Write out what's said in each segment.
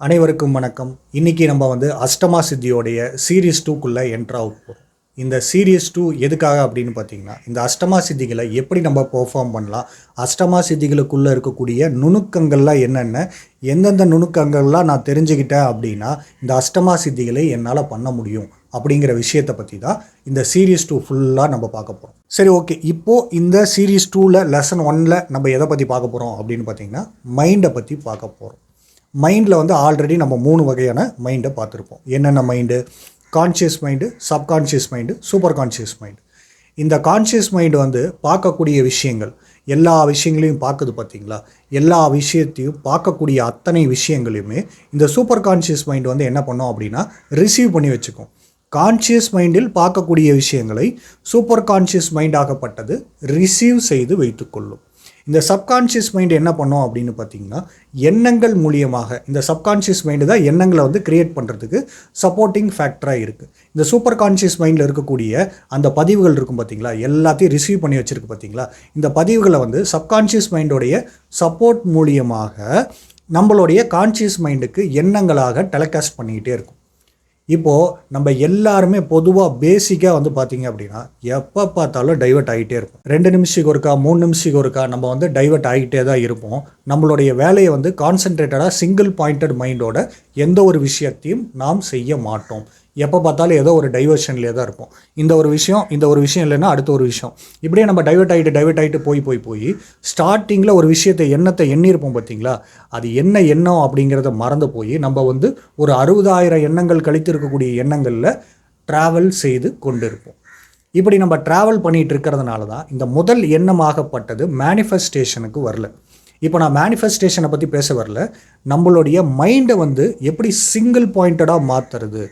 அனைவருக்கும் வணக்கம். இன்றைக்கி நம்ம வந்து அஷ்டமா சித்தியோடைய சீரீஸ் டூக்குள்ளே என்ட்ராக போகிறோம் இந்த சீரீஸ் டூ எதுக்காக அப்படின்னு பார்த்தீங்கன்னா இந்த அஷ்டமா சித்திகளை எப்படி நம்ம பெர்ஃபார்ம் பண்ணலாம் அஷ்டமா சித்திகளுக்குள்ளே இருக்கக்கூடிய நுணுக்கங்கள்லாம் என்னென்ன எந்தெந்த நுணுக்கங்கள்லாம் நான் தெரிஞ்சுக்கிட்டேன் அப்படின்னா இந்த அஷ்டமா சித்திகளை என்னால் பண்ண முடியும் அப்படிங்கிற விஷயத்தை பற்றி தான் இந்த சீரீஸ் டூ ஃபுல்லாக நம்ம பார்க்க போகிறோம் சரி ஓகே இப்போது இந்த சீரீஸ் டூவில் லெசன் ஒன்னில் நம்ம எதை பற்றி பார்க்க போகிறோம் அப்படின்னு பார்த்தீங்கன்னா மைண்டை பற்றி பார்க்க போகிறோம் மைண்டில் வந்து ஆல்ரெடி நம்ம மூணு வகையான மைண்டை பார்த்துருப்போம். என்னென்ன mind conscious mind subconscious mind super conscious mind இந்த கான்ஷியஸ் மைண்டு வந்து பார்க்கக்கூடிய விஷயங்கள் எல்லா விஷயங்களையும் பார்க்குது பார்த்தீங்களா? எல்லா விஷயத்தையும் பார்க்கக்கூடிய அத்தனை விஷயங்களையுமே இந்த சூப்பர் கான்ஷியஸ் மைண்டு வந்து என்ன பண்ணோம் அப்படின்னா ரிசீவ் பண்ணி வச்சுக்கும். கான்ஷியஸ் மைண்டில் பார்க்கக்கூடிய விஷயங்களை சூப்பர் கான்ஷியஸ் மைண்ட் ஆகப்பட்டது ரிசீவ் செய்து வைத்துக்கொள்ளும். இந்த சப்கான்ஷியஸ் மைண்ட் என்ன பண்ணோம் அப்படின்னு பார்த்தீங்கன்னா எண்ணங்கள் மூலியமாக இந்த சப்கான்ஷியஸ் மைண்டு தான் எண்ணங்களை வந்து கிரியேட் பண்ணுறதுக்கு சப்போர்ட்டிங் ஃபேக்டராக இருக்குது இந்த சூப்பர் கான்ஷியஸ் மைண்டில் இருக்கக்கூடிய அந்த பதிவுகள் இருக்கும் பார்த்தீங்களா எல்லாத்தையும் ரிசீவ் பண்ணி வச்சுருக்கு பார்த்தீங்களா இந்த பதிவுகளை வந்து சப்கான்ஷியஸ் மைண்டோடைய சப்போர்ட் மூலியமாக நம்மளுடைய கான்ஷியஸ் மைண்டுக்கு எண்ணங்களாக டெலகாஸ்ட் பண்ணிக்கிட்டே இருக்கும். இப்போது நம்ம எல்லாருமே பொதுவாக பேசிக்காக வந்து பார்த்தீங்க அப்படின்னா எப்போ பார்த்தாலும் டைவர்ட் ஆகிட்டே இருக்கும் ரெண்டு நிமிஷத்துக்கு ஒருக்கா மூணு நிமிஷத்துக்கு ஒருக்கா நம்ம வந்து டைவர்ட் ஆகிட்டே தான் இருப்போம். நம்மளுடைய வேலையை வந்து கான்சென்ட்ரேட்டடாக சிங்கிள் பாயிண்டட் மைண்டோட எந்த ஒரு விஷயத்தையும் நாம் செய்ய மாட்டோம். எப்போ பார்த்தாலும் ஏதோ ஒரு டைவர்ஷன்லேயே தான் இருப்போம். இந்த ஒரு விஷயம் இந்த ஒரு விஷயம் இல்லைன்னா அடுத்த ஒரு விஷயம். இப்படியே நம்ம டைவெர்ட் ஆகிட்டு டைவெர்ட் ஆகிட்டு போய் போய் போய் ஸ்டார்டிங்கில் ஒரு விஷயத்தை எண்ணத்தை எண்ணியிருப்போம் பார்த்தீங்களா? அது என்ன எண்ணம் அப்படிங்கிறத மறந்து போய் நம்ம வந்து ஒரு அறுபதாயிரம் எண்ணங்கள் கழித்து இருக்கக்கூடிய எண்ணங்களில் ட்ராவல் செய்து கொண்டிருப்போம். இப்படி நம்ம ட்ராவல் பண்ணிகிட்டு இருக்கிறதுனால தான் இந்த முதல் எண்ணமாகப்பட்டது மேனிஃபெஸ்டேஷனுக்கு வரல. இப்போ நான் மேனிஃபெஸ்டேஷனை பற்றி பேச வரல. நம்மளுடைய மைண்டை வந்து எப்படி சிங்கிள் பாயிண்டடாக மாற்றுறது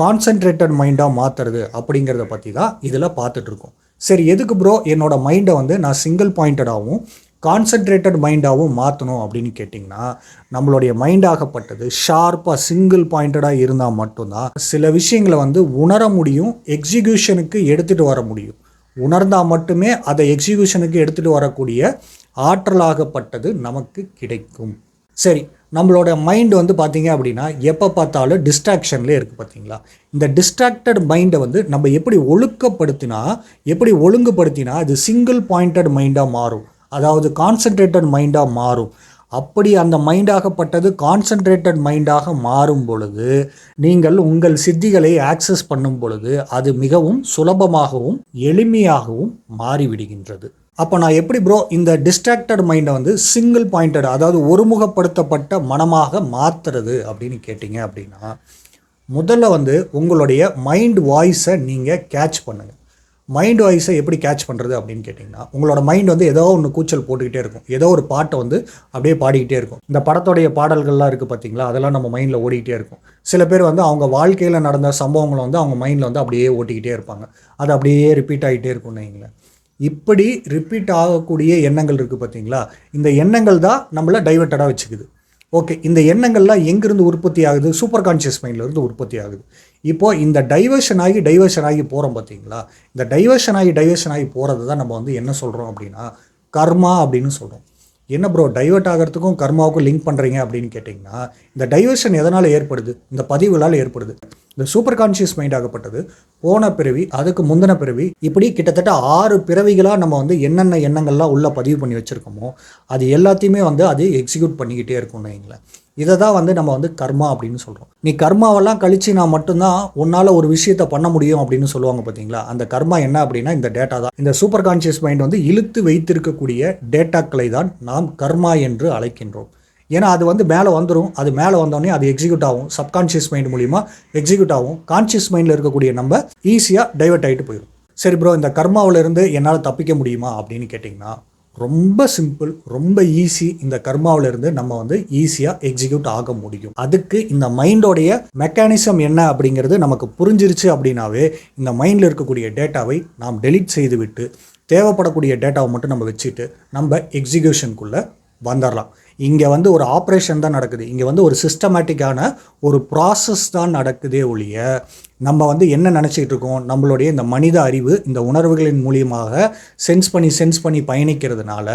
கான்சென்ட்ரேட்டட் மைண்டாக மாற்றுறது அப்படிங்கிறத பற்றி தான் இதில் பார்த்துட்ருக்கோம் சரி எதுக்கு ப்ரோ என்னோடய மைண்டை வந்து நான் சிங்கிள் பாயிண்டடாகவும் கான்சென்ட்ரேட்டட் மைண்டாகவும் மாற்றணும் அப்படின்னு கேட்டிங்கன்னா நம்மளுடைய மைண்டாகப்பட்டது ஷார்ப்பாக சிங்கிள் பாயிண்டடாக இருந்தால் மட்டும்தான் சில விஷயங்களை வந்து உணர முடியும் எக்ஸிக்யூஷனுக்கு எடுத்துகிட்டு வர முடியும். உணர்ந்தால் மட்டுமே அதை எக்ஸிக்யூஷனுக்கு எடுத்துகிட்டு வரக்கூடிய ஆற்றலாகப்பட்டது நமக்கு கிடைக்கும். சரி நம்மளோட மைண்டு வந்து பார்த்தீங்க அப்படின்னா எப்போ பார்த்தாலும் டிஸ்ட்ராக்ஷன்லேயே இருக்குது பார்த்தீங்களா இந்த டிஸ்ட்ராக்டட் மைண்டை வந்து நம்ம எப்படி ஒழுக்கப்படுத்தினா எப்படி ஒழுங்குபடுத்தினா அது சிங்கிள் பாயிண்டட் மைண்டாக மாறும். அதாவது கான்சன்ட்ரேட்டட் மைண்டாக மாறும். அப்படி அந்த மைண்டாகப்பட்டது கான்சன்ட்ரேட்டட் மைண்டாக மாறும் பொழுது நீங்கள் உங்கள் சித்திகளை ஆக்சஸ் பண்ணும் பொழுது அது மிகவும் சுலபமாகவும் எளிமையாகவும் மாறிவிடுகின்றது. அப்போ நான் எப்படி ப்ரோ இந்த டிஸ்ட்ராக்டட் மைண்டை வந்து சிங்கிள் பாயிண்டட் அதாவது ஒருமுகப்படுத்தப்பட்ட மனமாக மாற்றுறது அப்படின்னு கேட்டிங்க அப்படின்னா முதல்ல வந்து உங்களுடைய மைண்ட் வாய்ஸை நீங்கள் கேட்ச் பண்ணுங்கள் மைண்ட் வாய்ஸை எப்படி கேட்ச் பண்ணுறது அப்படின்னு கேட்டிங்கன்னா உங்களோட மைண்ட் வந்து ஏதோ ஒன்று கூச்சல் போட்டுக்கிட்டே இருக்கும். ஏதோ ஒரு பாட்டை வந்து அப்படியே பாடிக்கிட்டே இருக்கும். இந்த படத்தோடைய பாடல்கள்லாம் இருக்குது பார்த்தீங்களா அதெல்லாம் நம்ம மைண்டில் ஓடிக்கிட்டே இருக்கும். சில பேர் வந்து அவங்க வாழ்க்கையில் நடந்த சம்பவங்களை வந்து அவங்க மைண்டில் வந்து அப்படியே ஓட்டிக்கிட்டே இருப்பாங்க. அது அப்படியே ரிப்பீட் ஆகிட்டே இருக்கும்னு வைங்களேன். இப்படி ரிப்பீட் ஆகக்கூடிய எண்ணங்கள் இருக்குது பார்த்தீங்களா? இந்த எண்ணங்கள் தான் நம்மளை டைவர்ட்டடாக வச்சுக்குது. ஓகே இந்த எண்ணங்கள்லாம் எங்கேருந்து உற்பத்தி ஆகுது? சூப்பர் கான்ஷியஸ் மைண்ட்லேருந்து உற்பத்தி ஆகுது. இப்போது இந்த டைவர்ஷன் ஆகி டைவர்ஷன் ஆகி போகிறோம் பார்த்தீங்களா? இந்த டைவர்ஷன் ஆகி டைவர்ஷன் ஆகி போகிறது தான் நம்ம வந்து என்ன சொல்கிறோம் அப்படின்னா கர்மா அப்படின்னு சொல்கிறோம் என்ன ப்ரோ டைவெர்ட் ஆகிறதுக்கும் கர்மாவுக்கும் லிங்க் பண்ணுறீங்க அப்படின்னு கேட்டிங்கன்னா இந்த டைவர்ஷன் எதனால் ஏற்படுது? இந்த பதிவுகளால் ஏற்படுது. இந்த சூப்பர் கான்ஷியஸ் மைண்ட் ஆகப்பட்டது. போன பிறவி அதுக்கு முந்தின பிறவி இப்படி கிட்டத்தட்ட ஆறு பிறவிகளாக நம்ம வந்து என்னென்ன எண்ணங்கள்லாம் உள்ளே பதிவு பண்ணி வச்சுருக்கோமோ அது எல்லாத்தையுமே வந்து அது எக்ஸிக்யூட் பண்ணிக்கிட்டே இருக்கும்னு வைங்களேன் இதை தான் வந்து நம்ம வந்து கர்மா அப்படின்னு சொல்கிறோம் நீ கர்மாவெல்லாம் கழிச்சு நான் மட்டும்தான் உன்னால் ஒரு விஷயத்த பண்ண முடியும் அப்படின்னு சொல்லுவாங்க பார்த்தீங்களா அந்த கர்மா என்ன அப்படின்னா இந்த டேட்டா தான். இந்த சூப்பர் கான்ஷியஸ் மைண்ட் வந்து இழுத்து வைத்திருக்கக்கூடிய டேட்டாக்களை தான் நாம் கர்மா என்று அழைக்கின்றோம். ஏன்னா அது வந்து மேலே வந்துடும் அது மேலே வந்தோடனே அது எக்ஸிக்யூட் ஆகும். சப்கான்ஷியஸ் மைண்ட் மூலிமா எக்ஸிக்யூட் ஆகும். கான்ஷியஸ் மைண்டில் இருக்கக்கூடிய நம்ம ஈஸியாக டைவர்ட் ஆகிட்டு போயிடும் சரி ப்ரோ இந்த கர்மாவிலிருந்து என்னால் தப்பிக்க முடியுமா அப்படின்னு கேட்டிங்கன்னா ரொம்ப சிம்பிள் ரொம்ப ஈஸி இந்த கர்மாவிலிருந்து நம்ம வந்து ஈஸியாக எக்ஸிக்யூட் ஆக முடியும். அதுக்கு இந்த மைண்டோடைய மெக்கானிசம் என்ன அப்படிங்கிறது நமக்கு புரிஞ்சிருச்சு அப்படின்னாவே இந்த மைண்டில் இருக்கக்கூடிய டேட்டாவை நாம் டெலீட் செய்து விட்டு தேவைப்படக்கூடிய டேட்டாவை மட்டும் நம்ம வச்சுட்டு நம்ம எக்ஸிக்யூஷனுக்குள்ளே வந்துடலாம் இங்கே வந்து ஒரு ஆப்ரேஷன் தான் நடக்குது. இங்கே வந்து ஒரு சிஸ்டமேட்டிக்கான ஒரு ப்ராசஸ் தான் நடக்குதே ஒழிய நம்ம வந்து என்ன நினச்சிக்கிட்டு இருக்கோம்? நம்மளுடைய இந்த மனித அறிவு இந்த உணர்வுகளின் மூலியமாக சென்ஸ் பண்ணி சென்ஸ் பண்ணி பயணிக்கிறதுனால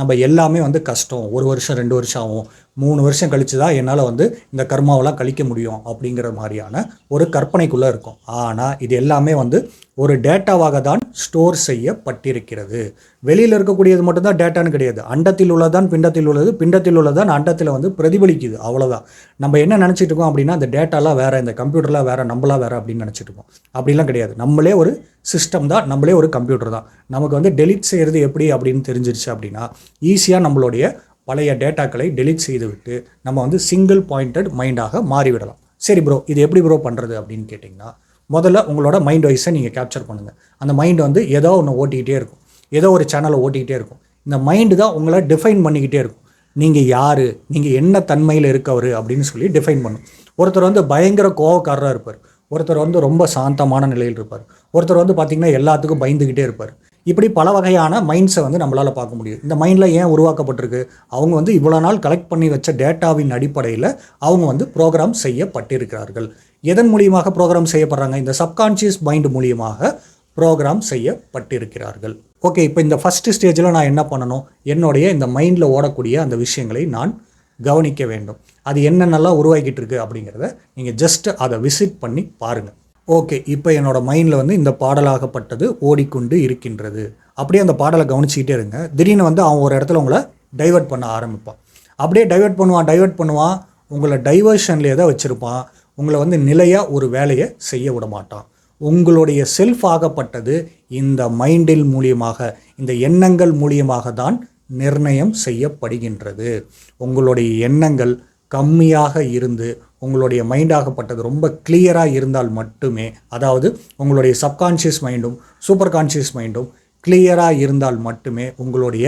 நம்ம எல்லாமே வந்து கஷ்டம். ஒரு வருஷம் ரெண்டு வருஷம் ஆகும். மூணு வருஷம் கழிச்சு தான் என்னால் வந்து இந்த கர்மாவெல்லாம் கழிக்க முடியும் அப்படிங்கிற மாதிரியான ஒரு கற்பனைக்குள்ளே இருக்கும். ஆனால் இது எல்லாமே வந்து ஒரு டேட்டாவாக தான் ஸ்டோர் செய்யப்பட்டிருக்கிறது. வெளியில் இருக்கக்கூடியது மட்டும்தான் டேட்டான்னு கிடையாது. அண்டத்தில் உள்ளதான் பிண்டத்தில் உள்ளது. பிண்டத்தில் உள்ளதான் அண்டத்தில் வந்து பிரதிபலிக்குது. அவ்வளோதான் நம்ம என்ன நினச்சிட்டு இருக்கோம் அப்படின்னா அந்த டேட்டாலாம் வேறு இந்த கம்ப்யூட்டர்லாம் வேறு நம்மளாம் வேறு அப்படின்னு நினச்சிட்டு இருக்கோம். அப்படிலாம் கிடையாது. நம்மளே ஒரு சிஸ்டம் தான். நம்மளே ஒரு கம்ப்யூட்டர் தான். நமக்கு வந்து டெலிட் செய்கிறது எப்படி அப்படின்னு தெரிஞ்சிருச்சு அப்படின்னா ஈஸியாக நம்மளுடைய பழைய டேட்டாக்களை டெலிட் செய்துவிட்டு நம்ம வந்து சிங்கிள் பாயிண்டட் மைண்டாக மாறிவிடலாம். சரி ப்ரோ இது எப்படி ப்ரோ பண்ணுறது அப்படின்னு கேட்டிங்கன்னா முதல்ல உங்களோட மைண்ட் வைஸை நீங்கள் கேப்சர் பண்ணுங்கள் அந்த மைண்ட் வந்து ஏதோ ஒன்று ஓட்டிக்கிட்டே இருக்கும். ஏதோ ஒரு சேனலை ஓட்டிக்கிட்டே இருக்கும். இந்த மைண்டு தான் உங்களை டிஃபைன் பண்ணிக்கிட்டே இருக்கும். நீங்கள் யார்? நீங்கள் என்ன தன்மையில் இருக்கவர்? அப்படின்னு சொல்லி டிஃபைன் பண்ணும். ஒருத்தர் வந்து பயங்கர கோவக்காரராக இருப்பார். ஒருத்தர் வந்து ரொம்ப சாந்தமான நிலையில் இருப்பார். ஒருத்தர் வந்து பார்த்திங்கன்னா எல்லாத்துக்கும் பயந்துக்கிட்டே இருப்பார். இப்படி பல வகையான மைண்ட்ஸை வந்து நம்மளால் பார்க்க முடியும். இந்த மைண்டில் ஏன் உருவாக்கப்பட்டிருக்கு? அவங்க வந்து இவ்வளோ நாள் கலெக்ட் பண்ணி வச்ச டேட்டாவின் அடிப்படையில் அவங்க வந்து ப்ரோக்ராம் செய்யப்பட்டிருக்கிறார்கள். எதன் மூலியமாக ப்ரோக்ராம் செய்யப்படுறாங்க? இந்த சப்கான்ஷியஸ் மைண்ட் மூலியமாக ப்ரோக்ராம் செய்யப்பட்டிருக்கிறார்கள். ஓகே இப்போ இந்த ஃபஸ்ட்டு ஸ்டேஜில் நான் என்ன பண்ணணும்? என்னுடைய இந்த மைண்டில் ஓடக்கூடிய அந்த விஷயங்களை நான் கவனிக்க வேண்டும் அது என்னென்னலாம் உருவாக்கிட்டு இருக்கு அப்படிங்கிறத நீங்கள் ஜஸ்ட் அதை விசிட் பண்ணி பாருங்கள் ஓகே இப்போ என்னோடய மைண்டில் வந்து இந்த பாடலாகப்பட்டது ஓடிக்கொண்டு இருக்கின்றது. அப்படியே அந்த பாடலை கவனிச்சிக்கிட்டே இருங்க. திடீர்னு வந்து அவன் ஒரு இடத்துல உங்களை டைவர்ட் பண்ண ஆரம்பிப்பான். அப்படியே டைவர்ட் பண்ணுவான் டைவர்ட் பண்ணுவான். உங்களை டைவர்ஷன்லேயே தான் வச்சுருப்பான். உங்களை வந்து நிலையாக ஒரு வேலையை செய்ய விட மாட்டான். உங்களுடைய செல்ஃப் ஆகப்பட்டது இந்த மைண்டில் மூலியமாக இந்த எண்ணங்கள் மூலியமாக தான் நிர்ணயம் செய்யப்படுகின்றது. உங்களுடைய எண்ணங்கள் கம்மியாக இருந்து உங்களுடைய மைண்டாகப்பட்டது ரொம்ப கிளியராக இருந்தால் மட்டுமே அதாவது உங்களுடைய சப்கான்ஷியஸ் மைண்டும் சூப்பர் கான்ஷியஸ் மைண்டும் கிளியராக இருந்தால் மட்டுமே உங்களுடைய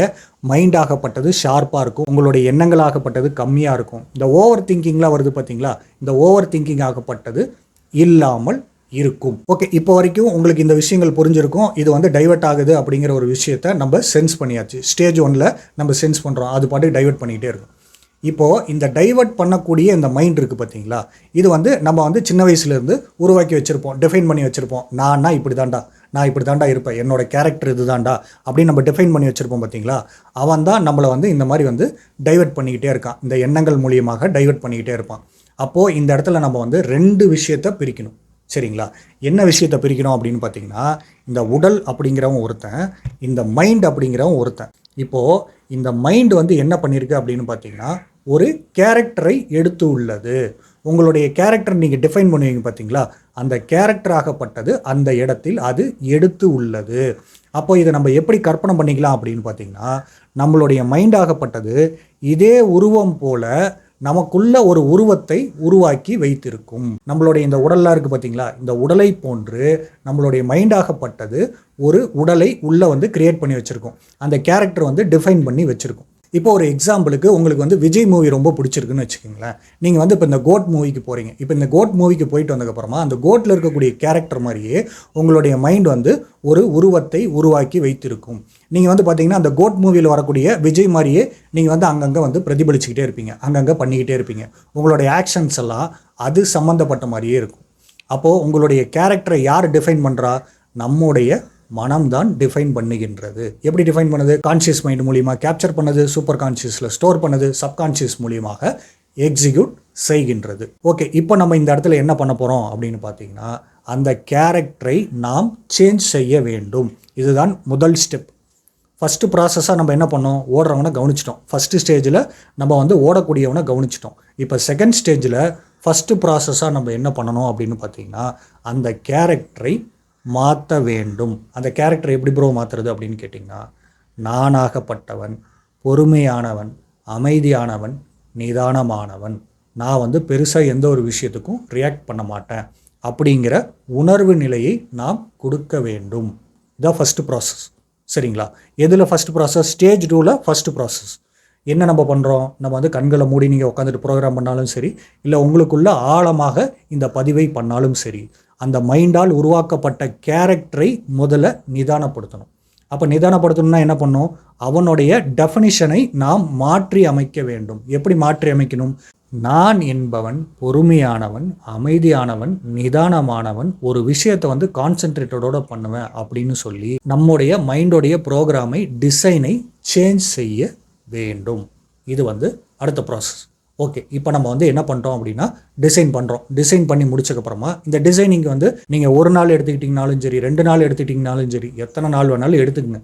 மைண்டாகப்பட்டது ஷார்ப்பாக இருக்கும் உங்களுடைய எண்ணங்களாகப்பட்டது கம்மியாக இருக்கும். இந்த ஓவர் திங்கிங்லாம் வருது பார்த்தீங்களா இந்த ஓவர் திங்கிங் ஆகப்பட்டது இல்லாமல் இருக்கும். ஓகே இப்போ வரைக்கும் உங்களுக்கு இந்த விஷயங்கள் புரிஞ்சிருக்கும். இது வந்து டைவர்ட் ஆகுது அப்படிங்கிற ஒரு விஷயத்த நம்ம சென்ஸ் பண்ணியாச்சு. ஸ்டேஜ் ஒன்ல நம்ம சென்ஸ் பண்ணுறோம் அது பாட்டு டைவர்ட் பண்ணிக்கிட்டே இருக்கும். இப்போது இந்த டைவர்ட் பண்ணக்கூடிய இந்த மைண்ட் இருக்குது பார்த்தீங்களா? இது வந்து நம்ம வந்து சின்ன வயசுலேருந்து உருவாக்கி வச்சுருப்போம். டிஃபைன் பண்ணி வச்சுருப்போம். நான்னா இப்படி தாண்டா நான் இப்படி தாண்டா இருப்பேன். என்னோட கேரக்டர் இது தாண்டா அப்படின்னு நம்ம டிஃபைன் பண்ணி வச்சுருப்போம் பார்த்தீங்களா? அவன் தான் நம்மளை வந்து இந்த மாதிரி வந்து டைவர்ட் பண்ணிக்கிட்டே இருக்கான். இந்த எண்ணங்கள் மூலியமாக டைவர்ட் பண்ணிக்கிட்டே இருப்பான். அப்போது இந்த இடத்துல நம்ம வந்து ரெண்டு விஷயத்தை பிரிக்கணும். சரிங்களா? என்ன விஷயத்தை பிரிக்கணும் அப்படின்னு பார்த்தீங்கன்னா இந்த உடல் அப்படிங்கிறவன் ஒருத்தன் இந்த மைண்ட் அப்படிங்கிறவன் ஒருத்தன். இப்போது இந்த மைண்ட் வந்து என்ன பண்ணியிருக்கு அப்படின்னு பார்த்தீங்கன்னா ஒரு கேரக்டரை எடுத்து உள்ளது. உங்களுடைய கேரக்டர் நீங்கள் டிஃபைன் பண்ணுவீங்க பார்த்தீங்களா? அந்த கேரக்டராகப்பட்டது அந்த இடத்தில் அது எடுத்து உள்ளது. அப்போ இதை நம்ம எப்படி கற்பனை பண்ணிக்கலாம் அப்படின்னு பார்த்தீங்கன்னா நம்மளுடைய மைண்ட் ஆகப்பட்டது இதே உருவம் போல நமக்குள்ள ஒரு உருவத்தை உருவாக்கி வைத்திருக்கும். நம்மளுடைய இந்த உடல்லாம் இருக்குது பார்த்தீங்களா இந்த உடலை போன்று நம்மளுடைய மைண்டாகப்பட்டது ஒரு உடலை உள்ளே வந்து கிரியேட் பண்ணி வச்சுருக்கோம். அந்த கேரக்டர் வந்து டிஃபைன் பண்ணி வச்சுருக்கோம். இப்போ ஒரு எக்ஸாம்பிளுக்கு உங்களுக்கு வந்து விஜய் மூவி ரொம்ப பிடிச்சிருக்குன்னு வச்சுக்கோங்களேன். நீங்கள் வந்து இப்போ இந்த கோட் மூவிக்கு போகிறீங்க இப்போ இந்த கோட் மூவிக்கு போயிட்டு வந்ததுக்கப்புறமா அந்த கோட்டில் இருக்கக்கூடிய கேரக்டர் மாதிரியே உங்களுடைய மைண்ட் வந்து ஒரு உருவத்தை உருவாக்கி வைத்திருக்கும். நீங்கள் வந்து பார்த்தீங்கன்னா அந்த கோட் மூவியில் வரக்கூடிய விஜய் மாதிரியே நீங்கள் வந்து அங்கங்கே வந்து பிரதிபலிச்சுக்கிட்டே இருப்பீங்க. அங்கங்கே பண்ணிக்கிட்டே இருப்பீங்க. உங்களுடைய ஆக்ஷன்ஸ் எல்லாம் அது சம்மந்தப்பட்ட மாதிரியே இருக்கும். அப்போது உங்களுடைய கேரக்டரை யார் டிஃபைன் பண்ணுறா நம்முடைய மனம்தான் டிஃபைன் பண்ணுகின்றது. எப்படி டிஃபைன் பண்ணுது? கான்ஷியஸ் மைண்ட் மூலியமாக கேப்சர் பண்ணது சூப்பர் கான்ஷியஸில் ஸ்டோர் பண்ணது சப்கான்சியஸ் மூலியமாக எக்ஸிக்யூட் செய்கின்றது. ஓகே இப்போ நம்ம இந்த இடத்துல என்ன பண்ண போகிறோம் அப்படின்னு பார்த்தீங்கன்னா அந்த கேரக்டரை நாம் சேஞ்ச் செய்ய வேண்டும். இதுதான் முதல் ஸ்டெப் ஃபஸ்ட்டு ப்ராசஸாக நம்ம என்ன பண்ணோம்? ஓடுறவனை கவனிச்சிட்டோம். ஃபஸ்ட்டு ஸ்டேஜில் நம்ம வந்து ஓடக்கூடியவனை கவனிச்சிட்டோம். இப்போ செகண்ட் ஸ்டேஜில் ஃபஸ்ட்டு ப்ராசஸாக நம்ம என்ன பண்ணணும் அப்படின்னு பார்த்தீங்கன்னா அந்த கேரக்டரை மாற்ற வேண்டும். அந்த கேரக்டர் எப்படி ப்ரோ மாற்றுறது அப்படின்னு கேட்டிங்கன்னா நானாகப்பட்டவன் பொறுமையானவன் அமைதியானவன் நிதானமானவன். நான் வந்து பெருசாக எந்த ஒரு விஷயத்துக்கும் ரியாக்ட் பண்ண மாட்டேன். அப்படிங்கிற உணர்வு நிலையை நாம் கொடுக்க வேண்டும். இதான் ஃபஸ்ட்டு ப்ராசஸ் சரிங்களா? எதில் ஃபஸ்ட் ப்ராசஸ் ஸ்டேஜ் டூவில் ஃபஸ்ட்டு ப்ராசஸ் என்ன நம்ம பண்ணுறோம் நம்ம வந்து கண்களை மூடி நீங்கள் உட்காந்துட்டு ப்ரோக்ராம் பண்ணாலும் சரி இல்லை உங்களுக்குள்ள ஆழமாக இந்த பதிவை பண்ணாலும் சரி. அந்த மைண்டால் உருவாக்கப்பட்ட கேரக்டரை முதல்ல நிதானப்படுத்தணும். அப்போ நிதானப்படுத்தணும்னா என்ன பண்ணும்? அவனுடைய டெஃபனிஷனை நாம் மாற்றி அமைக்க வேண்டும். எப்படி மாற்றி அமைக்கணும்? நான் என்பவன் பொறுமையானவன் அமைதியானவன் நிதானமானவன் ஒரு விஷயத்தை வந்து கான்சென்ட்ரேட்டடோட பண்ணுவேன் அப்படின்னு சொல்லி நம்முடைய மைண்டோடைய ப்ரோக்ராமை டிசைனை சேஞ்ச் செய்ய வேண்டும். இது வந்து அடுத்த ப்ராசஸ் ஓகே இப்போ நம்ம வந்து என்ன பண்ணுறோம் அப்படின்னா டிசைன் பண்ணுறோம் டிசைன் பண்ணி முடிச்சக்கப்புறமா இந்த டிசைனிங் வந்து நீங்கள் ஒரு நாள் எடுத்துக்கிட்டிங்கனாலும் சரி ரெண்டு நாள் எடுத்துக்கிட்டிங்கனாலும் சரி எத்தனை நாள் வேணாலும் எடுத்துக்கங்க.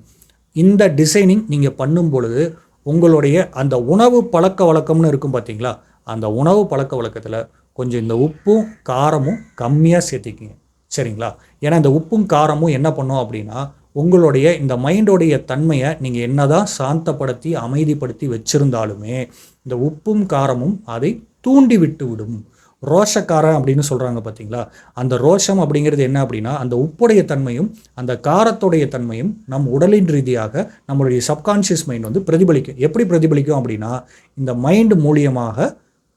இந்த டிசைனிங் நீங்கள் பண்ணும் பொழுது உங்களுடைய அந்த உணவு பழக்க வழக்கம்னு இருக்கும் பார்த்தீங்களா அந்த உணவு பழக்க வழக்கத்தில் கொஞ்சம் இந்த உப்பும் காரமும் கம்மியாக சேர்த்திக்கிங்க. சரிங்களா? ஏன்னா இந்த உப்பும் காரமும் என்ன பண்ணும் அப்படின்னா உங்களுடைய இந்த மைண்டோடைய தன்மையை நீங்கள் என்னதான் சாந்தப்படுத்தி அமைதிப்படுத்தி வச்சிருந்தாலுமே இந்த உப்பும் காரமும் அதை தூண்டி விட்டு விடும். ரோஷக்காரம் அப்படின்னு சொல்கிறாங்க பார்த்தீங்களா அந்த ரோஷம் அப்படிங்கிறது என்ன அப்படின்னா அந்த உப்புடைய தன்மையும் அந்த காரத்துடைய தன்மையும் நம் உடலின் ரீதியாக நம்மளுடைய சப்கான்ஷியஸ் மைண்ட் வந்து பிரதிபலிக்கும். எப்படி பிரதிபலிக்கும் அப்படின்னா இந்த மைண்ட் மூலியமாக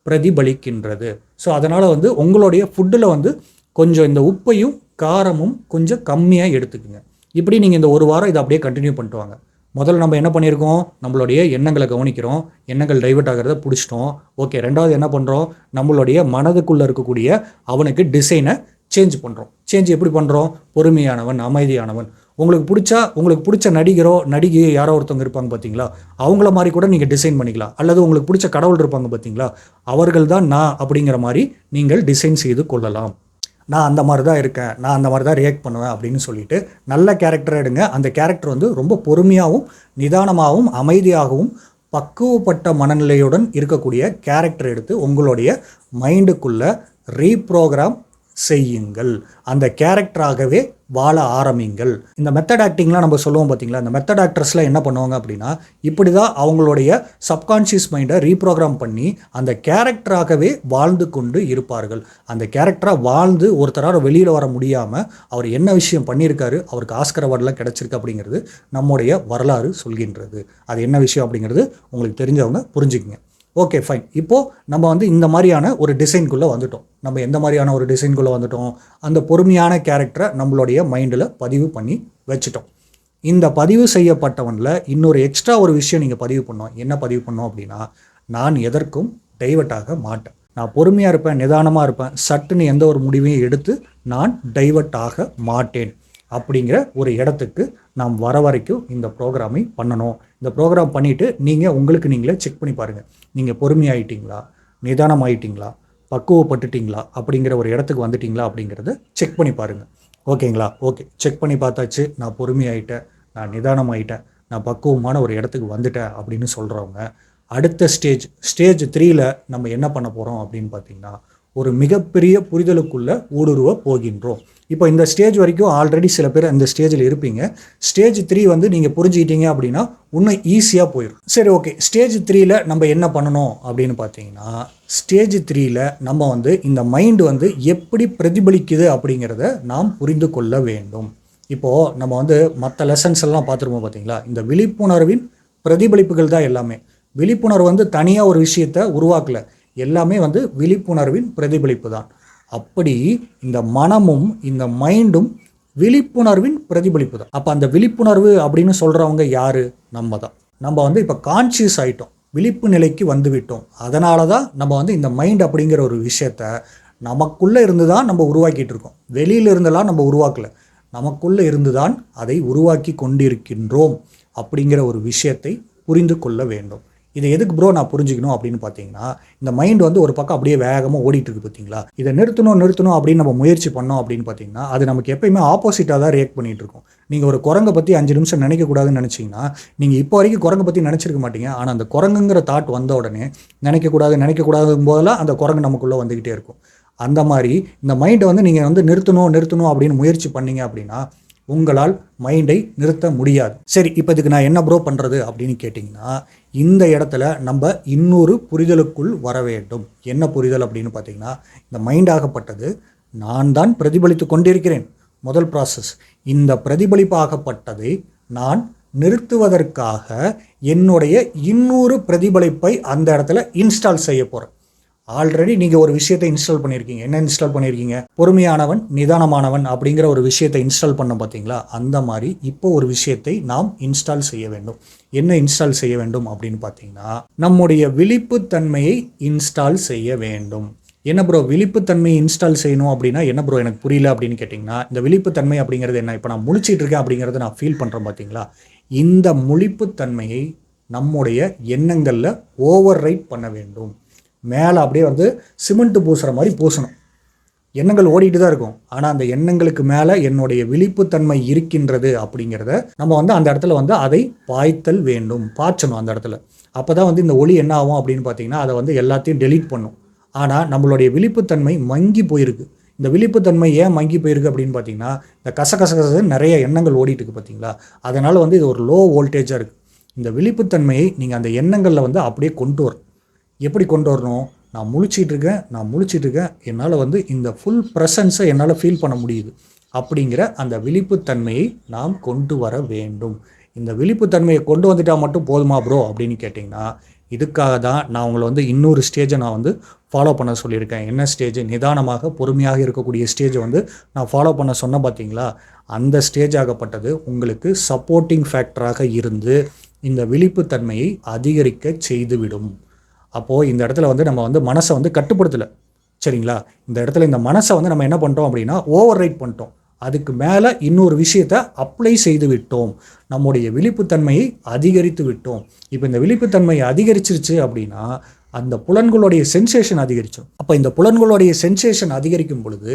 பிரதிபலிக்கின்றது. ஸோ அதனால் வந்து உங்களுடைய ஃபுட்டில் வந்து கொஞ்சம் இந்த உப்பையும் காரமும் கொஞ்சம் கம்மியாக எடுத்துக்குங்க. இப்படி நீங்கள் இந்த ஒரு வாரம் இதை அப்படியே கண்டினியூ பண்ணிட்டு வாங்க. முதல்ல நம்ம என்ன பண்ணியிருக்கோம்? நம்மளுடைய எண்ணங்களை கவனிக்கிறோம். எண்ணங்கள் டைவெர்ட் ஆகிறத பிடிச்சிட்டோம். ஓகே ரெண்டாவது என்ன பண்ணுறோம் நம்மளுடைய மனதுக்குள்ளே இருக்கக்கூடிய அவனுக்கு டிசைனை சேஞ்ச் பண்ணுறோம் சேஞ்ச் எப்படி பண்ணுறோம் பொறுமையானவன் அமைதியானவன். உங்களுக்கு பிடிச்சா உங்களுக்கு பிடிச்ச நடிகரோ நடிகையோ யாரோ ஒருத்தவங்க இருப்பாங்க பார்த்தீங்களா அவங்கள மாதிரி கூட நீங்கள் டிசைன் பண்ணிக்கலாம். அல்லது உங்களுக்கு பிடிச்ச கடவுள் இருப்பாங்க பார்த்தீங்களா அவர்கள் தான் நான் அப்படிங்கிற மாதிரி நீங்கள் டிசைன் செய்து கொள்ளலாம். நான் அந்த மாதிரி தான் இருக்கேன் நான் அந்த மாதிரி தான் ரியாக்ட் பண்ணுவேன் அப்படின்னு சொல்லிட்டு நல்ல கேரக்டர் எடுங்க. அந்த கேரக்டர் வந்து ரொம்ப பொறுமையாகவும் நிதானமாகவும் அமைதியாகவும் பக்குவப்பட்ட மனநிலையுடன் இருக்கக்கூடிய கேரக்டர் எடுத்து உங்களுடைய மைண்டுக்குள்ளே ரீப்ரோக்ராம் செய்யுங்கள். அந்த கேரக்டராகவே வாழ ஆரம்பிங்கள். இந்த மெத்தட் ஆக்டிங்லாம் நம்ம சொல்லுவோம் பார்த்தீங்களா இந்த மெத்தட் ஆக்டர்ஸ்லாம் என்ன பண்ணுவாங்க அப்படின்னா இப்படி தான் அவங்களுடைய சப்கான்ஷியஸ் மைண்டை ரீப்ரோக்ராம் பண்ணி அந்த கேரக்டராகவே வாழ்ந்து கொண்டு இருப்பார்கள். அந்த கேரக்டராக வாழ்ந்து ஒருத்தரால் வெளியில் வர முடியாமல் அவர் என்ன விஷயம் பண்ணியிருக்காரு அவருக்கு ஆஸ்கர் அவார்டெலாம் கிடச்சிருக்கு அப்படிங்கிறது நம்முடைய வரலாறு சொல்கின்றது. அது என்ன விஷயம் அப்படிங்கிறது உங்களுக்கு தெரிஞ்சவங்க புரிஞ்சுக்குங்க. ஓகே ஃபைன் இப்போது நம்ம வந்து இந்த மாதிரியான ஒரு டிசைன்குள்ளே வந்துட்டோம். நம்ம எந்த மாதிரியான ஒரு டிசைன்குள்ளே வந்துட்டோம்? அந்த பொறுமையான கேரக்டரை நம்மளுடைய மைண்டில் பதிவு பண்ணி வச்சுட்டோம். இந்த பதிவு செய்யப்பட்டவனில் இன்னொரு எக்ஸ்ட்ரா ஒரு விஷயம் நீங்கள் பதிவு பண்ணோம். என்ன பதிவு பண்ணோம் அப்படின்னா நான் எதற்கும் டைவர்ட்டாக மாட்டேன். நான் பொறுமையாக இருப்பேன் நிதானமாக இருப்பேன். சட்டுன்னு எந்த ஒரு முடிவையும் எடுத்து நான் டைவர்ட் ஆக மாட்டேன். அப்படிங்கிற ஒரு இடத்துக்கு நாம் வர வரைக்கும் இந்த ப்ரோக்ராமை பண்ணணும். இந்த ப்ரோக்ராம் பண்ணிவிட்டு நீங்கள் உங்களுக்கு நீங்களே செக் பண்ணி பாருங்கள் நீங்கள் பொறுமையாயிட்டீங்களா? நிதானம் ஆயிட்டீங்களா பக்குவப்பட்டுட்டீங்களா? அப்படிங்கிற ஒரு இடத்துக்கு வந்துட்டீங்களா அப்படிங்கிறத செக் பண்ணி பாருங்கள் ஓகேங்களா? ஓகே. செக் பண்ணி பார்த்தாச்சு. நான் பொறுமையாயிட்டேன். நான் நிதானம் ஆயிட்டேன் நான் பக்குவமான ஒரு இடத்துக்கு வந்துட்டேன் அப்படின்னு சொல்கிறவங்க அடுத்த ஸ்டேஜ் ஸ்டேஜ் த்ரீயில் நம்ம என்ன பண்ண போகிறோம் அப்படின்னு பார்த்தீங்கன்னா ஒரு மிகப்பெரிய புரிதலுக்குள்ளே ஊடுருவ போகின்றோம். இப்போ இந்த ஸ்டேஜ் வரைக்கும் ஆல்ரெடி சில பேர் இந்த ஸ்டேஜில் இருப்பீங்க. ஸ்டேஜ் த்ரீ வந்து நீங்கள் புரிஞ்சுக்கிட்டீங்க அப்படின்னா இன்னும் ஈஸியாக போயிடும் சரி ஓகே ஸ்டேஜ் த்ரீயில் நம்ம என்ன பண்ணணும் அப்படின்னு பார்த்தீங்கன்னா ஸ்டேஜ் த்ரீயில் நம்ம வந்து இந்த மைண்டு வந்து எப்படி பிரதிபலிக்குது அப்படிங்கிறத நாம் புரிந்து கொள்ள வேண்டும். இப்போது நம்ம வந்து மற்ற லெசன்ஸ் எல்லாம் பார்த்துருப்போம் பார்த்தீங்களா? இந்த விழிப்புணர்வின் பிரதிபலிப்புகள் தான் எல்லாமே. விழிப்புணர்வு வந்து தனியாக ஒரு விஷயத்தை உருவாக்கல. எல்லாமே வந்து விழிப்புணர்வின் பிரதிபலிப்பு தான். அப்படி இந்த மனமும் இந்த மைண்டும் விழிப்புணர்வின் பிரதிபலிப்பு தான். அப்போ அந்த விழிப்புணர்வு அப்படின்னு சொல்கிறவங்க யார்? நம்ம தான். நம்ம வந்து இப்போ கான்சியஸ் ஆகிட்டோம் விழிப்பு நிலைக்கு வந்து விட்டோம். அதனால தான் நம்ம வந்து இந்த மைண்ட் அப்படிங்கிற ஒரு விஷயத்த நமக்குள்ளே இருந்து தான் நம்ம உருவாக்கிட்டு இருக்கோம். வெளியில இருந்தெல்லாம் நம்ம உருவாக்கலை. நமக்குள்ளே இருந்து தான் அதை உருவாக்கி கொண்டிருக்கின்றோம் அப்படிங்கிற ஒரு விஷயத்தை புரிந்து கொள்ள வேண்டும். இதை எதுக்கு ப்ரோ நான் புரிஞ்சுக்கணும் அப்படின்னு பார்த்தீங்கன்னா இந்த மைண்ட் வந்து ஒரு பக்கம் அப்படியே வேகமாக ஓடிட்டு இருக்கு பார்த்தீங்களா? இதை நிறுத்தணும் நிறுத்தணும் அப்படின்னு நம்ம முயற்சி பண்ணோம் அப்படின்னு பார்த்தீங்கன்னா அது நமக்கு எப்பயுமே ஆப்போசிட்டாக தான் ரியாக்ட் பண்ணிட்டு இருக்கும். நீங்கள் ஒரு குரங்கை பற்றி அஞ்சு நிமிஷம் நினைக்கக்கூடாதுன்னு நினச்சிங்கன்னா நீங்கள் இப்போ வரைக்கும் குரங்கை பற்றி நினச்சிருக்க மாட்டீங்க. ஆனால் அந்த குரங்குங்கிற தாட் வந்த உடனே நினைக்கக்கூடாது நினைக்கக்கூடாதுங்கும் போதெல்லாம் அந்த குரங்கு நமக்குள்ளே வந்துக்கிட்டே இருக்கும். அந்த மாதிரி இந்த மைண்டை வந்து நீங்கள் வந்து நிறுத்தணும் நிறுத்தணும் அப்படின்னு முயற்சி பண்ணீங்க அப்படின்னா உங்களால் மைண்டை நிறுத்த முடியாது. சரி இப்போ இதுக்கு நான் என்ன ப்ரோ பண்ணுறது அப்படின்னு கேட்டிங்கன்னா இந்த இடத்துல நம்ம இன்னொரு புரிதலுக்குள் வர வேண்டும். என்ன புரிதல் அப்படின்னு பார்த்தீங்கன்னா இந்த மைண்ட் ஆகப்பட்டது நான் தான் பிரதிபலித்து கொண்டிருக்கிறேன். முதல் ப்ராசஸ் இந்த பிரதிபலிப்பாகப்பட்டதை நான் நிறுத்துவதற்காக என்னுடைய இன்னொரு பிரதிபலிப்பை அந்த இடத்துல இன்ஸ்டால் செய்ய போகிறேன் ஆல்ரெடி நீங்கள் ஒரு விஷயத்தை இன்ஸ்டால் பண்ணியிருக்கீங்க என்ன இன்ஸ்டால் பண்ணியிருக்கீங்க பொறுமையானவன் நிதானமானவன் அப்படிங்கிற ஒரு விஷயத்தை இன்ஸ்டால் பண்ண பார்த்தீங்களா? அந்த மாதிரி இப்போ ஒரு விஷயத்தை நாம் இன்ஸ்டால் செய்ய வேண்டும். என்ன இன்ஸ்டால் செய்ய வேண்டும் அப்படின்னு பார்த்தீங்கன்னா நம்முடைய விழிப்புத்தன்மையை இன்ஸ்டால் செய்ய வேண்டும். என்ன ப்ரோ விழிப்புத்தன்மையை இன்ஸ்டால் செய்யணும் அப்படின்னா என்ன ப்ரோ எனக்கு புரியல அப்படின்னு கேட்டிங்கன்னா இந்த விழிப்புத்தன்மை அப்படிங்கிறது என்ன? இப்போ நான் முழிச்சிட்டு இருக்கேன் அப்படிங்கிறத நான் ஃபீல் பண்ணுறேன் பார்த்தீங்களா? இந்த முழிப்புத்தன்மையை நம்முடைய எண்ணங்களில் ஓவர் ரைட் பண்ண வேண்டும். மேலே அப்படியே வந்து சிமெண்ட் பூசுகிற மாதிரி பூசணும். எண்ணங்கள் ஓடிட்டு தான் இருக்கும். ஆனால் அந்த எண்ணங்களுக்கு மேலே என்னுடைய விழிப்புத்தன்மை இருக்கின்றது அப்படிங்கிறத நம்ம வந்து அந்த இடத்துல வந்து அதை பாய்த்தல் வேண்டும். பாய்ச்சணும் அந்த இடத்துல. அப்போ தான் வந்து இந்த ஒளி என்ன ஆகும் அப்படின்னு பார்த்தீங்கன்னா அதை வந்து எல்லாத்தையும் டெலீட் பண்ணும். ஆனால் நம்மளுடைய விழிப்புத்தன்மை மங்கி போயிருக்கு. இந்த விழிப்புத்தன்மை ஏன் மங்கி போயிருக்கு அப்படின்னு பார்த்தீங்கன்னா இந்த கச நிறைய எண்ணங்கள் ஓடிட்டு இருக்கு பார்த்தீங்களா? அதனால் வந்து இது ஒரு லோ வோல்டேஜாக இருக்குது இந்த விழிப்புத்தன்மையை நீங்கள் அந்த எண்ணங்களில் வந்து அப்படியே கொண்டு வரணும். எப்படி கொண்டு வரணும்? நான் முழிச்சிட்டு இருக்கேன் நான் முழிச்சிட்டு இருக்கேன். என்னால் வந்து இந்த ஃபுல் ப்ரெசன்ஸை என்னால் ஃபீல் பண்ண முடியுது. அப்படிங்கிற அந்த விழிப்புத்தன்மையை நாம் கொண்டு வர வேண்டும். இந்த விழிப்புத்தன்மையை கொண்டு வந்துட்டால் மட்டும் போதுமா ப்ரோ அப்படின்னு கேட்டிங்கன்னா இதுக்காக தான் நான் உங்களை வந்து இன்னொரு ஸ்டேஜை நான் வந்து ஃபாலோ பண்ண சொல்லியிருக்கேன். என்ன ஸ்டேஜ் நிதானமாக பொறுமையாக இருக்கக்கூடிய ஸ்டேஜை வந்து நான் ஃபாலோ பண்ண சொன்ன பார்த்தீங்களா அந்த ஸ்டேஜ் ஆகப்பட்டது உங்களுக்கு சப்போர்ட்டிங் ஃபேக்டராக இருந்து இந்த விழிப்புத்தன்மையை அதிகரிக்க செய்துவிடும். அப்போது இந்த இடத்துல வந்து நம்ம வந்து மனசை வந்து கட்டுப்படுத்தலை. சரிங்களா? இந்த இடத்துல இந்த மனசை வந்து நம்ம என்ன பண்ணிட்டோம் அப்படின்னா ஓவர் ரைட் பண்ணிட்டோம். அதுக்கு மேலே இன்னொரு விஷயத்தை அப்ளை செய்து விட்டோம். நம்முடைய விழிப்புத்தன்மையை அதிகரித்து விட்டோம். இப்போ இந்த விழிப்புத்தன்மை அதிகரிச்சிருச்சு அப்படின்னா அந்த புலன்களுடைய சென்சேஷன் அதிகரிச்சோம் அப்போ இந்த புலன்களுடைய சென்சேஷன் அதிகரிக்கும் பொழுது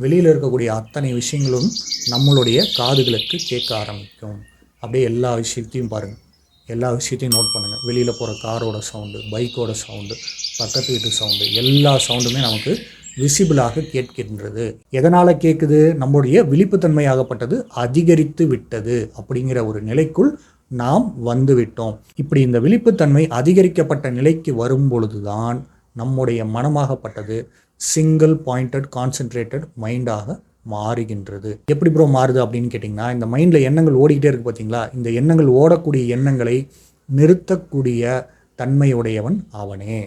வெளியில் இருக்கக்கூடிய அத்தனை விஷயங்களும் நம்மளுடைய காதுகளுக்கு கேட்க ஆரம்பிக்கும். அப்படியே எல்லா விஷயத்தையும் பாருங்கள் எல்லா விஷயத்தையும் நோட் பண்ணுங்கள் வெளியில் போகிற காரோட சவுண்டு பைக்கோட சவுண்டு பக்கத்து வீட்டு சவுண்டு எல்லா சவுண்டுமே நமக்கு விசிபிளாக கேட்கின்றது. எதனால் கேட்குது நம்முடைய விழிப்புத்தன்மையாகப்பட்டது அதிகரித்து விட்டது அப்படிங்கிற ஒரு நிலைக்குள் நாம் வந்துவிட்டோம் இப்படி இந்த விழிப்புத்தன்மை அதிகரிக்கப்பட்ட நிலைக்கு வரும் பொழுதுதான் நம்முடைய மனமாகப்பட்டது சிங்கிள் பாயிண்டட் கான்சென்ட்ரேட்டட் மைண்டாக மாறுகின்றது. எப்படி ப்ரோ மாறுது அப்படின்னு கேட்டிங்கன்னா இந்த மைண்டில் எண்ணங்கள் ஓடிக்கிட்டே இருக்குது பார்த்தீங்களா இந்த எண்ணங்கள் ஓடக்கூடிய எண்ணங்களை நிறுத்தக்கூடிய தன்மையுடையவன் அவனே.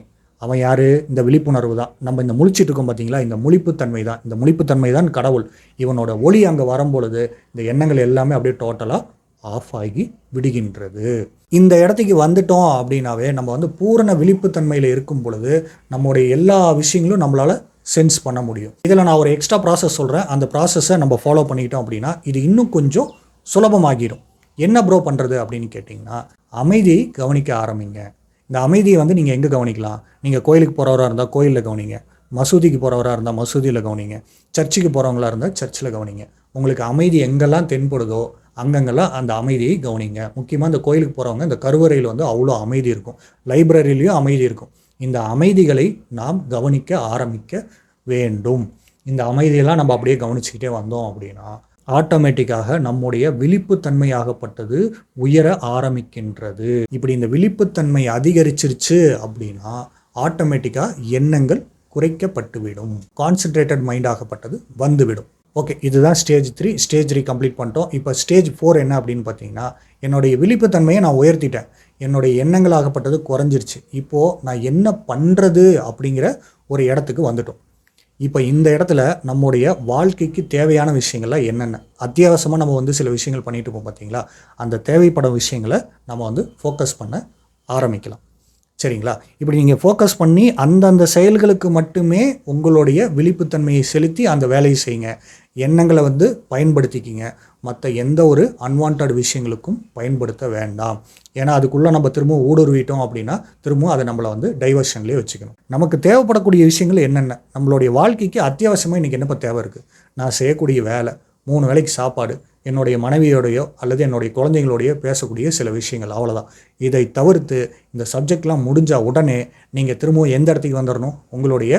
அவன் யார்? இந்த விழிப்புணர்வு தான். நம்ம இந்த முழிச்சிட்டு இருக்கோம் பார்த்தீங்களா இந்த முழிப்புத்தன்மை தான். இந்த முழிப்புத்தன்மை தான் கடவுள். இவனோட ஒளி அங்கே வரும்பொழுது இந்த எண்ணங்கள் எல்லாமே அப்படியே டோட்டலாக ஆஃப் ஆகி விடுகின்றது. இந்த இடத்துக்கு வந்துட்டோம் அப்படின்னாவே நம்ம வந்து பூரண விழிப்புத்தன்மையில் இருக்கும் பொழுது நம்முடைய எல்லா விஷயங்களும் நம்மளால் சென்ஸ் பண்ண முடியும். இதில் நான் ஒரு எக்ஸ்ட்ரா ப்ராசஸ் சொல்கிறேன் அந்த ப்ராசஸை நம்ம ஃபாலோ பண்ணிக்கிட்டோம் அப்படின்னா இது இன்னும் கொஞ்சம் சுலபமாகிடும். என்ன ப்ரோ பண்ணுறது அப்படின்னு கேட்டிங்கன்னா அமைதியை கவனிக்க ஆரம்பிங்க. இந்த அமைதியை வந்து நீங்கள் எங்கே கவனிக்கலாம்? நீங்கள் கோயிலுக்கு போகிறவராக இருந்தால் கோயிலில் கவனிங்க. மசூதிக்கு போகிறவராக இருந்தால் மசூதியில் கவனிங்க. சர்ச்சுக்கு போகிறவங்களா இருந்தால் சர்ச்சில் கவனிங்க. உங்களுக்கு அமைதி எங்கெல்லாம் தென்படுதோ அங்கங்கெல்லாம் அந்த அமைதியை கவனிங்க. முக்கியமாக இந்த கோயிலுக்கு போகிறவங்க இந்த கருவறையில் வந்து அவ்வளோ அமைதி இருக்கும். லைப்ரரியிலையும் அமைதி இருக்கும். இந்த அமைதிகளை நாம் கவனிக்க ஆரம்பிக்க வேண்டும். இந்த அமைதியெல்லாம் நம்ம அப்படியே கவனிச்சுக்கிட்டே வந்தோம் அப்படின்னா ஆட்டோமேட்டிக்காக நம்முடைய விழிப்புத்தன்மையாகப்பட்டது உயர ஆரம்பிக்கின்றது. இப்படி இந்த விழிப்புத்தன்மை அதிகரிச்சிருச்சு அப்படின்னா ஆட்டோமேட்டிக்காக எண்ணங்கள் குறைக்கப்பட்டுவிடும். கான்சென்ட்ரேட்டட் மைண்டாகப்பட்டது வந்துவிடும். ஓகே இதுதான் stage three stage three complete பண்ணிட்டோம். இப்போ ஸ்டேஜ் ஃபோர் என்ன அப்படின்னு பார்த்தீங்கன்னா என்னுடைய விழிப்புத்தன்மையை நான் உயர்த்திட்டேன். என்னுடைய எண்ணங்களாகப்பட்டது குறைஞ்சிருச்சு. இப்போது நான் என்ன பண்ணுறது அப்படிங்கிற ஒரு இடத்துக்கு வந்துட்டோம். இப்போ இந்த இடத்துல நம்முடைய வாழ்க்கைக்கு தேவையான விஷயங்கள்லாம் என்னென்ன? அத்தியாவசியமாக நம்ம வந்து சில விஷயங்கள் பண்ணிட்டு இருப்போம் பார்த்தீங்களா அந்த தேவைப்படும் விஷயங்களை நம்ம வந்து ஃபோக்கஸ் பண்ண ஆரம்பிக்கலாம். சரிங்களா? இப்படி நீங்கள் ஃபோக்கஸ் பண்ணி அந்தந்த செயல்களுக்கு மட்டுமே உங்களுடைய விழிப்புத்தன்மையை செலுத்தி அந்த வேலையை செய்யுங்க. எண்ணங்களை வந்து பயன்படுத்திக்கிங்க. மற்ற எந்த ஒரு அன்வான்ட் விஷயங்களுக்கும் பயன்படுத்த வேண்டாம். ஏன்னா அதுக்குள்ளே நம்ம திரும்பவும் ஊடுருவிட்டோம் அப்படின்னா திரும்பவும் அதை நம்மளை வந்து டைவர்ஷன்லேயே வச்சுக்கணும். நமக்கு தேவைப்படக்கூடிய விஷயங்கள் என்னென்ன? நம்மளுடைய வாழ்க்கைக்கு அத்தியாவசியமாக இன்றைக்கி என்னப்போ தேவை இருக்குது நான் செய்யக்கூடிய வேலை மூணு வேலைக்கு சாப்பாடு என்னுடைய மனைவியோடையோ அல்லது என்னுடைய குழந்தைங்களோடையோ பேசக்கூடிய சில விஷயங்கள். அவ்வளோதான் இதை தவிர்த்து இந்த சப்ஜெக்ட்லாம் முடிஞ்சால் உடனே நீங்கள் திரும்பவும் எந்த இடத்துக்கு வந்துடணும் உங்களுடைய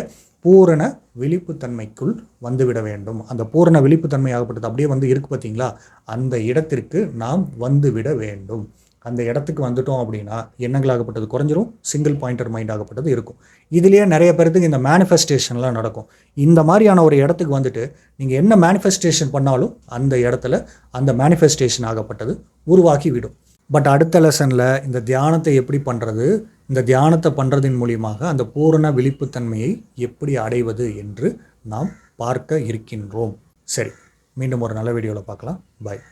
பூரண விழிப்புத்தன்மைக்குள் வந்துவிட வேண்டும். அந்த பூரண விழிப்புத்தன்மை ஆகப்பட்டது அப்படியே வந்து இருக்கு பார்த்தீங்களா அந்த இடத்திற்கு நாம் வந்துவிட வேண்டும். அந்த இடத்துக்கு வந்துட்டோம் அப்படின்னா எண்ணங்களாகப்பட்டது குறைஞ்சிரும் சிங்கிள் பாயிண்டர் மைண்ட் ஆகப்பட்டது இருக்கும். இதுலேயே நிறைய பேர்த்துக்கு இந்த மேனிஃபெஸ்டேஷன்லாம் நடக்கும். இந்த மாதிரியான ஒரு இடத்துக்கு வந்துட்டு நீங்கள் என்ன மேனிஃபெஸ்டேஷன் பண்ணாலும் அந்த இடத்துல அந்த மேனிஃபெஸ்டேஷன் ஆகப்பட்டது உருவாக்கி விடும். பட் அடுத்த லெசனில் இந்த தியானத்தை எப்படி பண்ணுறது இந்த தியானத்தை பண்ணுறதின் மூலியமாக அந்த பூரண விழிப்புத்தன்மையை எப்படி அடைவது என்று நாம் பார்க்க இருக்கின்றோம். சரி மீண்டும் ஒரு நல்ல வீடியோவில் பார்க்கலாம். பாய்